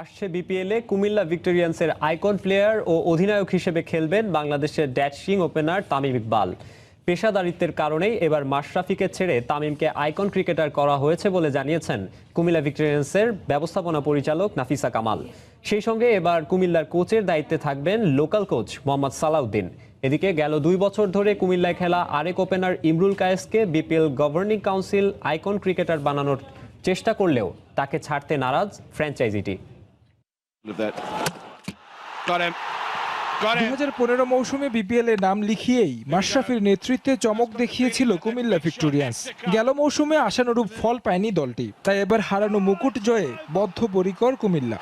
আসছে বিপিএলে কুমিল্লা ভিক্টোরিয়ান্সের আইকন প্লেয়ার ও অধিনায়ক হিসেবে খেলবেন বাংলাদেশের ড্যাশিং ওপেনার তামিম ইকবাল। পেশাদারিত্বের কারণেই এবার মাশরাফিকে ছেড়ে তামিমকে আইকন ক্রিকেটার করা হয়েছে বলে জানিয়েছেন কুমিল্লা ভিক্টোরিয়ান্সের ব্যবস্থাপনা পরিচালক নাফিসা কামাল। সেই সঙ্গে এবার কুমিল্লার কোচের দায়িত্বে থাকবেন লোকাল কোচ মোহাম্মদ সালাউদ্দিন। এদিকে গেল দুই বছর ধরে কুমিল্লায় খেলা আরেক opener Imrul কায়েসকে BPL governing council icon cricketer বানানোর চেষ্টা করলেও তাকে ছাড়তে নারাজ ফ্র্যাঞ্চাইজিটি। Of that. Got him. Got দু him. হাজার পনেরো মৌসুমে বিপিএল এ নাম লিখিয়েই মাশরাফির নেতৃত্বে চমক দেখিয়েছিল কুমিল্লা ভিক্টোরিয়ান্স। গেল মৌসুমে আশানুরূপ ফল পায়নি দলটি তাই এবার হারানো মুকুট জয়ে বদ্ধপরিকর কুমিল্লা.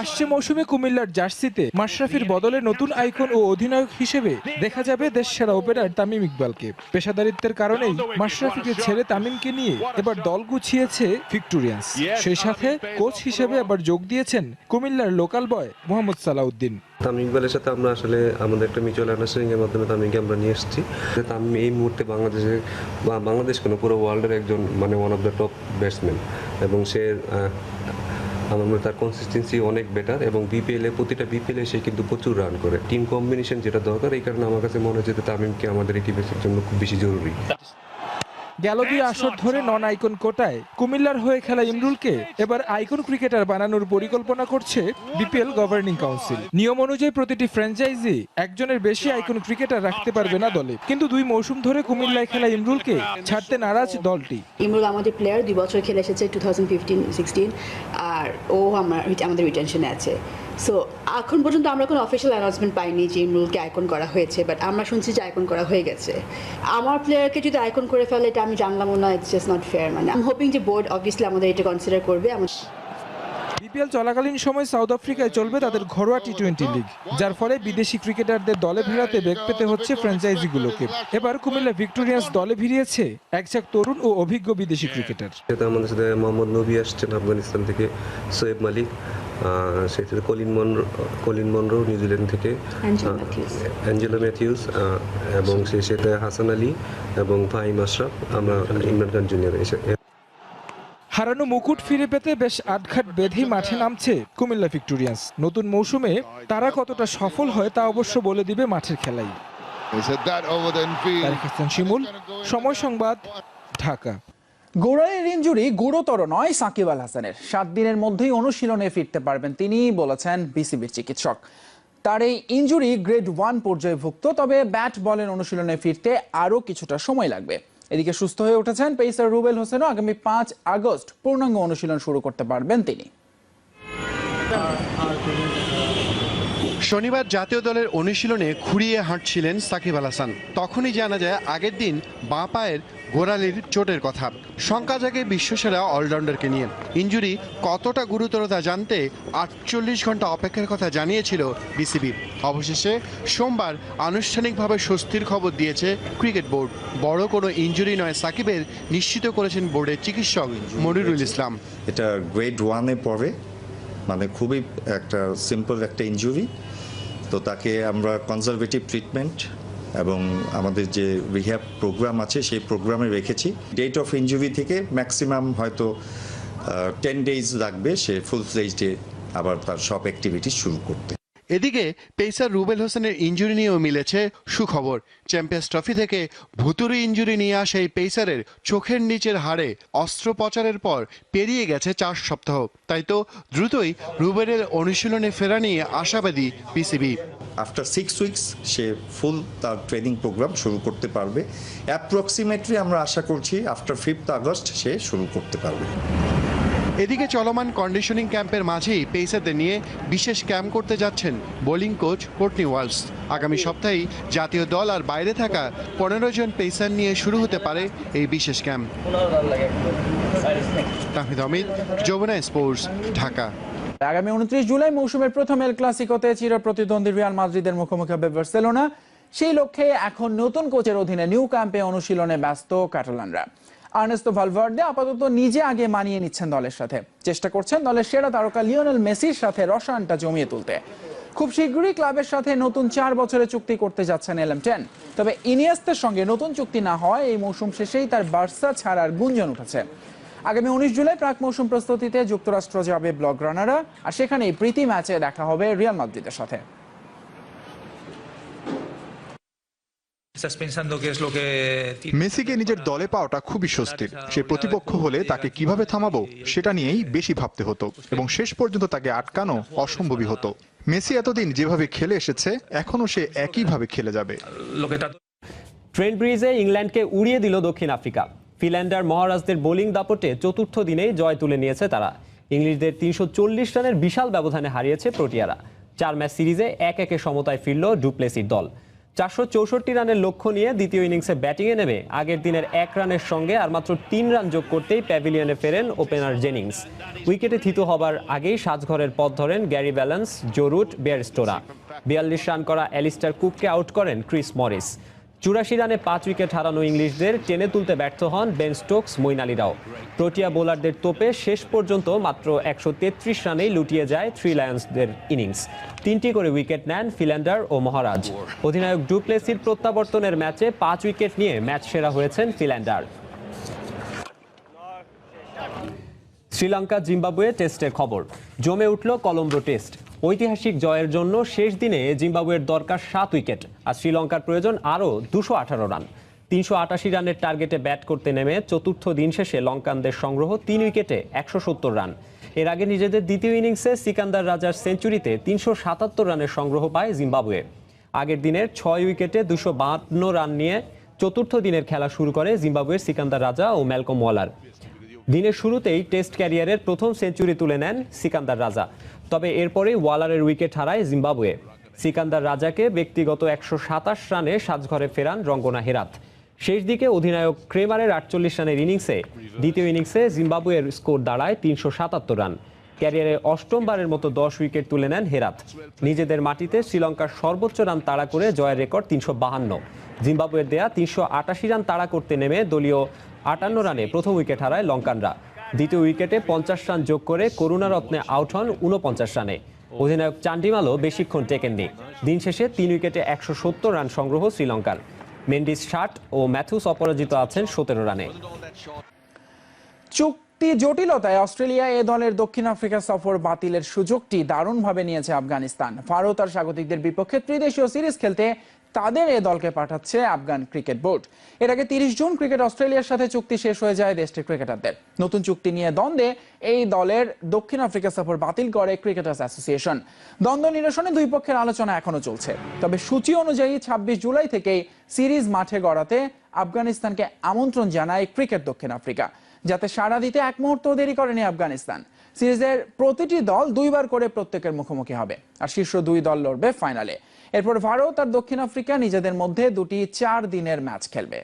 আসছে মৌসুমে কুমিল্লার জার্সিতে মাশরাফির বদলে নতুন আইকন ও অধিনায়ক হিসেবে দেখা যাবে দেশ দেশসেরা ওপেনার তামিম ইকবালকে। পেশাদারিত্বের কারণেই মাশরাফিকে ছেড়ে তামিমকে নিয়ে এবার দল গুছিয়েছে ভিক্টোরিয়ান্স। সেই সাথে কোচ হিসেবে এবার যোগ দিয়েছেন কুমিল্লার লোকাল বয় মোহাম্মদ সালাউদ্দিন। তামিম ইকবালের সাথে আমরা আসলে আমাদের একটা মিউচুয়াল আন্ডারস্ট্যান্ডিং এর মাধ্যমে তামিমকে আমরা নিয়ে এসেছি। তামিম এই মুহূর্তে বাংলাদেশে, বা বাংলাদেশ কোনো, পুরো ওয়ার্ল্ডের একজন মানে one of the top batsman এবং সে আমার মনে তার কনসিস্টেন্সি অনেক বেটার এবং বিপিএলে প্রতিটা বিপিএল সে কিন্তু প্রচুর রান করে। টিম কম্বিনেশন যেটা দরকার, এই কারণে আমার কাছে মনে হচ্ছে যে তামিমকে আমাদের এই টিমের জন্য খুব বেশি জরুরি। গেল দুই আসর ধরে নন আইকন কোটায়। কুমিল্লার হয়ে খেলা ইমরুলকে এবার আইকন ক্রিকেটার বানানোর পরিকল্পনা করছে বিপিএল গভর্নিং কাউন্সিল নিয়ম অনুযায়ী প্রতিটি ফ্র্যাঞ্চাইজি একজনের বেশি আইকন ক্রিকেটার রাখতে পারবে না দলে। কিন্তু দুই মৌসুম ধরে কুমিল্লায় খেলা ইমরুলকে ছাড়তে নারাজ দলটি। ইমরুল আমাদের প্লেয়ার দুই বছর খেলে এসেছে টু থাউজেন্ড ফিফটিন সিক্সটিন আর ও আমার আমাদের রিটেনশনে আছে। সো এখন পর্যন্ত আমরা কোনো অফিসিয়াল অ্যানাউন্সমেন্ট পাইনি যে ইমরুলকে আইকন করা হয়েছে বাট আমরা শুনছি যে আইকন করা হয়ে গেছে। আমার প্লেয়ারকে যদি আইকন করে ফেলে এটা আমি জানলামও না ইটস জাস্ট নট ফেয়ার মানে। আম হোপিং যে বোর্ড অবভিয়াসলি আমাদের এটা কনসিডার করবে আমার বিপিএল চলাকালীন সময় সাউথ আফ্রিকায় চলবে তাদের ঘরোয়া টি টোয়েন্টি লিগ যার ফলে বিদেশি ক্রিকেটারদের দলে ভিড়াতে বেগ পেতে হচ্ছে ফ্র্যাঞ্চাইজিগুলোকে এবার কুমিল্লা ভিক্টোরিয়ান্স দলে ভিড়িয়েছে একঝাক তরুণ ও অভিজ্ঞ বিদেশি ক্রিকেটার আমাদের সাথে মোহাম্মদ নবী আসছেন আফগানিস্তান থেকে সোয়েব মালিক। সেই Colin Munro Colin Munro New Zealand থেকে. অ্যাঞ্জেলো ম্যাথিউস। এবং সেই সাথে হাসান আলী এবং ফাহিম আশরাফ আমরা ইমরান খান জুনিয়র এসে হারানো মুকুট ফিরে পেতে বেশ আটঘাট বেঁধেই মাঠে নামছে কুমিল্লা ভিক্টোরিয়ান্স। নতুন মৌসুমে তারা কতটা সফল হয় তা অবশ্য বলে দিবে মাঠের খেলাই। শিমুল সময় সংবাদ ঢাকা। গোড়ালির ইঞ্জুরি গুরুতর নয় সাকিব আল হাসানের। সাত দিনের মধ্যেই অনুশীলনে ফিরতে পারবেন তিনি, বলেছেন বিসিবির চিকিৎসক। তার এই ইঞ্জুরি গ্রেড ওয়ান পর্যায়ভুক্ত, তবে ব্যাট বলের অনুশীলনে ফিরতে আরও কিছুটা সময় লাগবে। এদিকে সুস্থ হয়ে উঠেছেন পেসার রুবেল হোসেনও। আগামী পাঁচ আগস্ট পূর্ণাঙ্গ অনুশীলন শুরু করতে পারবেন তিনি। শনিবার জাতীয় দলের অনুশীলনে খুঁড়িয়ে হাঁটছিলেন সাকিব আল হাসান। তখনই জানা যায়, আগের দিন বাঁ পায়ের গোড়ালির চোটের কথা। শঙ্কা জাগে বিশ্বসেরা অলরাউন্ডারকে নিয়ে। ইঞ্জুরি কতটা গুরুতরতা জানতে আটচল্লিশ ঘণ্টা অপেক্ষার কথা জানিয়েছিল বিসিবি। অবশেষে সোমবার আনুষ্ঠানিকভাবে স্বস্তির খবর দিয়েছে ক্রিকেট বোর্ড। বড় কোনো ইঞ্জুরি নয় সাকিবের, নিশ্চিত করেছেন বোর্ডের চিকিৎসক মনিরুল ইসলাম। এটা গ্রেড ওয়ানে পড়ে। মানে খুবই একটা সিম্পল একটা ইঞ্জুরি তো তাকে আমরা কনজারভেটিভ ট্রিটমেন্ট এবং আমাদের যে রিহ্যাব প্রোগ্রাম আছে, সেই প্রোগ্রামে রেখেছি। ডেট অফ ইঞ্জুরি থেকে ম্যাক্সিমাম হয়তো টেন ডেজ লাগবে সে ফুল ফ্লেজডে আবার তার সব অ্যাক্টিভিটি শুরু করতে। এদিকে পেসার রুবেল হোসেনের ইঞ্জুরি নিয়েও মিলেছে সুখবর। চ্যাম্পিয়ন্স ট্রফি থেকে ভুতুরি ইঞ্জুরি নিয়ে আসা এই পেসারের চোখের নিচের হাড়ে অস্ত্রোপচারের পর পেরিয়ে গেছে চার সপ্তাহ। তাই তো দ্রুতই রুবেলের অনুশীলনে ফেরা নিয়ে আশাবাদী পিসিবি। আফটার সিক্স উইকস সে ফুল তার ট্রেনিং প্রোগ্রাম শুরু করতে পারবে। অ্যাপ্রক্সিমেটলি আমরা আশা করছি আফটার ফিফথ আগস্ট সে শুরু করতে পারবে। এদিকে চলমান কন্ডিশনিং ক্যাম্পের মাঝেই পেসারদের নিয়ে বিশেষ ক্যাম্প করতে যাচ্ছেন বোলিং কোচ কোর্টনি ওয়ালস আগামী সপ্তাহেই জাতীয় দল আর বাইরে থাকা পনেরো জন পেসার নিয়ে শুরু হতে পারে এই বিশেষ ক্যাম্প তাহিদ অমিত, যমুনা স্পোর্টস, ঢাকা। আগামী উনত্রিশ জুলাই মৌসুমের প্রথম এল ক্লাসিকোতে চির প্রতিদ্বন্দ্বী রিয়াল মাদ্রিদের মুখোমুখি হবে বার্সেলোনা। সেই লক্ষ্যে এখন নতুন কোচের অধীনে নিউ ক্যাম্পে অনুশীলনে ব্যস্ত ক্যাটালানরা আর্নেস্তো ভালভার্দে আপাতত নিজে আগে মানিয়ে নিচ্ছেন দলের সাথে। চেষ্টা করছেন দলের সেরা তারকা লিওনেল মেসির সাথে রসানটা জমিয়ে তুলতে। খুব শীঘ্রই ক্লাবের সাথে নতুন চার বছরের চুক্তি করতে যাচ্ছেন এলএম টেন। তবে ইনিয়েস্তের সঙ্গে নতুন চুক্তি না হয় এই মৌসুম শেষেই তার বার্সা ছাড়ার গুঞ্জন উঠেছে। আগামী উনিশ জুলাই প্রাক মৌসুম প্রস্তুতিতে যুক্তরাষ্ট্র যাবে ব্লক রানাররা, আর সেখানেই প্রীতি ম্যাচে দেখা হবে রিয়াল মাদ্রিদের সাথে। মেসিকে নিজের দলে পাওয়াটা খুবই স্বস্তির। সে প্রতিপক্ষ হলে তাকে কীভাবে থামাবো সেটা নিয়েই বেশি ভাবতে হতো এবং শেষ পর্যন্ত তাকে আটকানো অসম্ভবই হতো। মেসি এতদিন যেভাবে খেলে এসেছে এখনও সে একইভাবে খেলে যাবে। ট্রেন্ট ব্রিজে ইংল্যান্ডকে উড়িয়ে দিল দক্ষিণ আফ্রিকা। ফিল্যান্ডার মহারাজদের বোলিং দাপটে চতুর্থ দিনেই জয় তুলে নিয়েছে তারা। ইংলিশদের তিনশো চল্লিশ রানের বিশাল ব্যবধানে হারিয়েছে প্রোটিয়ারা। চার ম্যাচ সিরিজে এক একে সমতায় ফিরল ডুপ্লেসির দল। চারশো চৌষট্টি রানের লক্ষ্য নিয়ে দ্বিতীয় ইনিংসে ব্যাটিংয়ে নেমে আগের দিনের এক রানের সঙ্গে আর মাত্র তিন রান যোগ করতেই প্যাভিলিয়নে ফেরেন ওপেনার জেনিংস। উইকেটে থিতু হবার আগেই সাজঘরের পথ ধরেন গ্যারি ব্যালেন্স জোরুট বেয়ারস্টোরা। বিয়াল্লিশ রান করা অ্যালিস্টার কুককে আউট করেন ক্রিস মরিস। চুরাশি রানে পাঁচ উইকেট হারানো ইংলিশদের টেনে তুলতে ব্যর্থ হন বেন স্টোকস মইন আলীরাও। প্রোটিয়া বোলারদের তোপে শেষ পর্যন্ত মাত্র একশো তেত্রিশ রানেই লুটিয়ে যায় থ্রি লায়ন্সদের ইনিংস। তিনটি করে উইকেট নেন ফিল্যান্ডার ও মহারাজ। অধিনায়ক ডুপ্লেসির প্রত্যাবর্তনের ম্যাচে পাঁচ উইকেট নিয়ে ম্যাচ সেরা হয়েছেন ফিল্যান্ডার। শ্রীলঙ্কা, জিম্বাবুয়ে টেস্টের খবর। জমে উঠল কলম্বো টেস্ট। ঐতিহাসিক জয়ের জন্য শেষ দিনে জিম্বাবুয়ের দরকার সাত উইকেট আর শ্রীলঙ্কার প্রয়োজন আরও দুশো আঠারো রান। তিনশো আটাশি রানের টার্গেটে ব্যাট করতে নেমে চতুর্থ দিন শেষে লঙ্কানদের সংগ্রহ তিন উইকেটে একশো সত্তর রান। এর আগে নিজেদের দ্বিতীয় ইনিংসে সিকান্দার রাজার সেঞ্চুরিতে তিনশো সাতাত্তর রানের সংগ্রহ পায় জিম্বাবুয়ে। আগের দিনের ছয় উইকেটে দুশো বাহান্ন রান নিয়ে চতুর্থ দিনের খেলা শুরু করে জিম্বাবুয়ের সিকান্দার রাজা ও ম্যালকম ওয়ালার। দিনের শুরুতেই টেস্ট ক্যারিয়ারের প্রথম সেঞ্চুরি তুলে নেন সিকান্দার রাজা। তবে এরপরেই ওয়ালারের উইকেট হারায় জিম্বাবুয়ে। সিকান্দার রাজাকে ব্যক্তিগত একশো সাতাশ রানে সাজঘরে ফেরান রঙ্গনা হেরাত। শেষ দিকে অধিনায়ক ক্রেমারের আটচল্লিশ রানের ইনিংসে দ্বিতীয় ইনিংসে জিম্বাবুয়ের স্কোর দাঁড়ায় তিনশো সাতাত্তর রান। ক্যারিয়ারে অষ্টমবারের মতো দশ উইকেট তুলে নেন হেরাত। নিজেদের মাটিতে শ্রীলঙ্কার সর্বোচ্চ রান তাড়া করে জয়ের রেকর্ড তিনশো বাহান্ন। জিম্বাবুয়ের দেয়া তিনশো আটাশি রান তাড়া করতে নেমে দলীয় আটান্ন রানে প্রথম উইকেট হারায় লঙ্কানরা। দ্বিতীয় উইকেটে পঞ্চাশ রান যোগ করে করুণারত্নে আউট হন উনপঞ্চাশ রানে। অধিনায়ক চান্ডিমালও বেশিক্ষণ টেকেননি। দিন শেষে তিন উইকেটে একশো সত্তর রান সংগ্রহ শ্রীলঙ্কার। মেন্ডিস ষাট ও ম্যাথুস অপরাজিত আছেন সতেরো রানে। চুক্তি জটিলতায় অস্ট্রেলিয়া এ দলের দক্ষিণ আফ্রিকা সফর বাতিলের সুযোগটি দারুণভাবে নিয়েছে আফগানিস্তান। ভারত আর স্বাগতিকদের বিপক্ষে ত্রিদেশীয় সিরিজ খেলতে তাদের এ দলকে পাঠাচ্ছে আফগান ক্রিকেট বোর্ড। এর আগে তিরিশ জুন ক্রিকেট অস্ট্রেলিয়ার সাথে চুক্তি শেষ হয়ে যায় দেশটির ক্রিকেটারদের। নতুন চুক্তি নিয়ে দ্বন্দ্বে এই দলের দক্ষিণ আফ্রিকা সফর বাতিল করে ক্রিকেটার্স অ্যাসোসিয়েশন। দ্বন্দ্ব নিরসনে দুই পক্ষের আলোচনা এখনও চলছে। তবে সূচি অনুযায়ী ছাব্বিশ জুলাই থেকেই সিরিজ মাঠে গড়াতে আফগানিস্তানকে আমন্ত্রণ জানায় ক্রিকেট দক্ষিণ আফ্রিকা, যাতে সাড়া দিতে এক মুহূর্ত দেরি করেনি আফগানিস্তান। সিরিজের প্রতিটি দল দুইবার করে প্রত্যেকের মুখোমুখি হবে, আর শীর্ষ দুই দল লড়বে ফাইনালে। এরপর ভারত আর দক্ষিণ আফ্রিকা নিজেদের মধ্যে দুটি চার দিনের ম্যাচ খেলবে।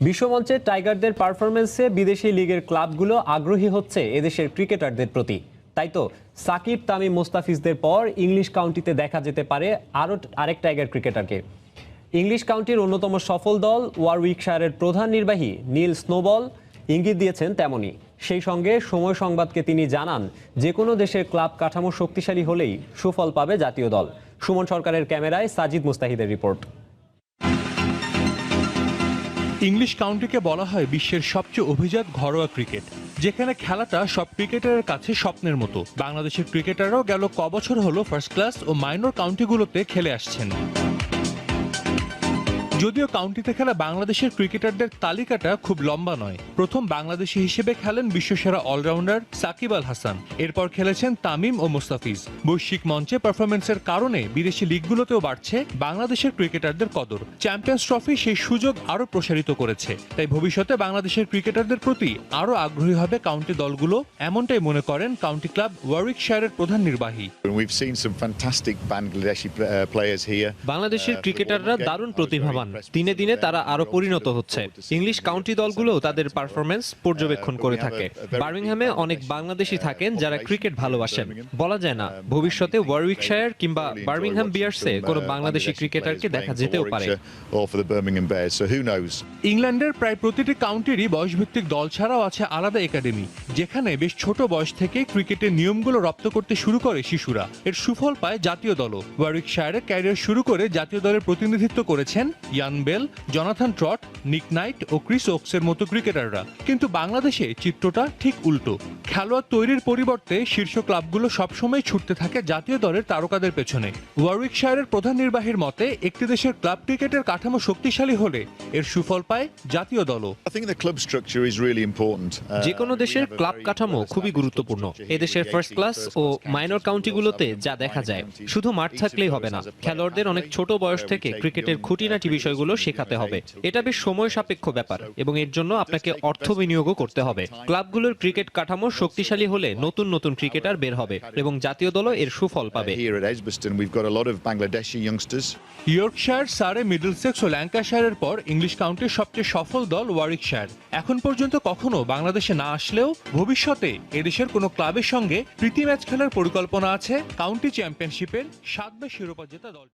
বিশ্বমঞ্চে টাইগারদের পারফরমেন্সে বিদেশি লিগের ক্লাবগুলো আগ্রহী হচ্ছে এদেশের ক্রিকেটারদের প্রতি। তাই তো, সাকিব, তামিম, মোস্তাফিজদের পর ইংলিশ কাউন্টিতে দেখা যেতে পারে আরও আরেক টাইগার ক্রিকেটারকে। ইংলিশ কাউন্টির অন্যতম সফল দল ওয়ারউইকশায়ারের প্রধান নির্বাহী নীল স্নোবল ইঙ্গিত দিয়েছেন তেমনই। সেই সঙ্গে সময় সংবাদকে তিনি জানান যে কোনো দেশের ক্লাব কাঠামো শক্তিশালী হলেই সুফল পাবে জাতীয় দল। সুমন সরকারের ক্যামেরায় সাজিদ মুস্তাহিদের রিপোর্ট। ইংলিশ কাউন্টিকে বলা হয় বিশ্বের সবচেয়ে অভিজাত ঘরোয়া ক্রিকেট, যেখানে খেলাটা সব ক্রিকেটারের কাছে স্বপ্নের মতো। বাংলাদেশের ক্রিকেটাররাও গেল কবছর হলো ফার্স্ট ক্লাস ও মাইনর কাউন্টিগুলোতে খেলে আসছেন। যদিও কাউন্টিতে খেলা বাংলাদেশের ক্রিকেটারদের তালিকাটা খুব লম্বা নয়। প্রথম বাংলাদেশি হিসেবে খেলেন বিশ্বসেরা অলরাউন্ডার সাকিব আল হাসান। এরপর খেলেছেন তামিম ও মুস্তাফিজ। বৈশ্বিক মঞ্চে পারফরমেন্সের কারণে বিদেশি লিগগুলোতেও বাড়ছে বাংলাদেশের ক্রিকেটারদের কদর। চ্যাম্পিয়ন্স ট্রফি সেই সুযোগ আরও প্রসারিত করেছে। তাই ভবিষ্যতে বাংলাদেশের ক্রিকেটারদের প্রতি আরও আগ্রহী হবে কাউন্টি দলগুলো এমনটাই মনে করেন কাউন্টি ক্লাব ওয়ারিকশায়ারের প্রধান নির্বাহী। বাংলাদেশের ক্রিকেটাররা দারুণ প্রতিভাবান। দিনে দিনে তারা আরও পরিণত হচ্ছে। ইংলিশ কাউন্টি দলগুলো তাদের পারফরমেন্স পর্যবেক্ষণ করে থাকে। বার্মিংহামে অনেক বাংলাদেশি থাকেন যারা ক্রিকেট ভালোবাসেন। বলা যায় না, ভবিষ্যতে ওয়ারউইকশায়ার কিংবা বার্মিংহাম বিয়ার্সে কোনো বাংলাদেশি ক্রিকেটারকে দেখা যেতেও পারে। ইংল্যান্ডের প্রায় প্রতিটি কাউন্টিরই বয়সভিত্তিক দল ছাড়াও আছে আলাদা একাডেমি, যেখানে বেশ ছোট বয়স থেকে ক্রিকেটের নিয়মগুলো রপ্ত করতে শুরু করে শিশুরা। এর সুফল পায় জাতীয় দলও। ওয়ারিকশায়ারে ক্যারিয়ার শুরু করে জাতীয় দলের প্রতিনিধিত্ব করেছেন Ian Bell, Jonathan Trott, Nick Knight ও ক্রিস ওক্সের মতো ক্রিকেটাররা। কিন্তু বাংলাদেশে চিত্রটা ঠিক উল্টো। খেলোয়াড় তৈরির পরিবর্তে শীর্ষ ক্লাবগুলো সবসময় ছুটতে থাকে জাতীয় দলের তারকাদের পেছনে। ওয়ারউইকশায়ারের প্রধান নির্বাহীর মতে একটি দেশের ক্লাব ক্রিকেটের কাঠামো শক্তিশালী হলে এর সুফল পায় জাতীয় দলও। যে কোনো দেশের ক্লাব কাঠামো খুবই গুরুত্বপূর্ণ। এদেশের ফার্স্ট ক্লাস ও মাইনর কাউন্টিগুলোতে যা দেখা যায়। শুধু মাঠ থাকলেই হবে না খেলোয়াড়দের অনেক ছোট বয়স থেকে ক্রিকেটের খুঁটিনাটি বিষয়গুলো শেখাতে হবে। এটা বেশ সময় সাপেক্ষ ব্যাপার এবং এর জন্য আপনাকে অর্থ বিনিয়োগও করতে হবে। ক্লাবগুলোর ক্রিকেট কাঠামো শক্তিশালী হলে নতুন নতুন ক্রিকেটার বের হবে এবং জাতীয় দলও এর সুফল পাবে। ইয়র্কশায়ার সারে মিডলসেক্স ও ল্যাঙ্কাশায়ারের পর ইংলিশ কাউন্টির সবচেয়ে সফল দল ওয়ারিকশায়ার এখন পর্যন্ত কখনো বাংলাদেশে না আসলেও ভবিষ্যতে এদেশের কোনো ক্লাবের সঙ্গে প্রীতি ম্যাচ খেলার পরিকল্পনা আছে। কাউন্টি চ্যাম্পিয়নশিপের সাতবার শিরোপা জেতা দল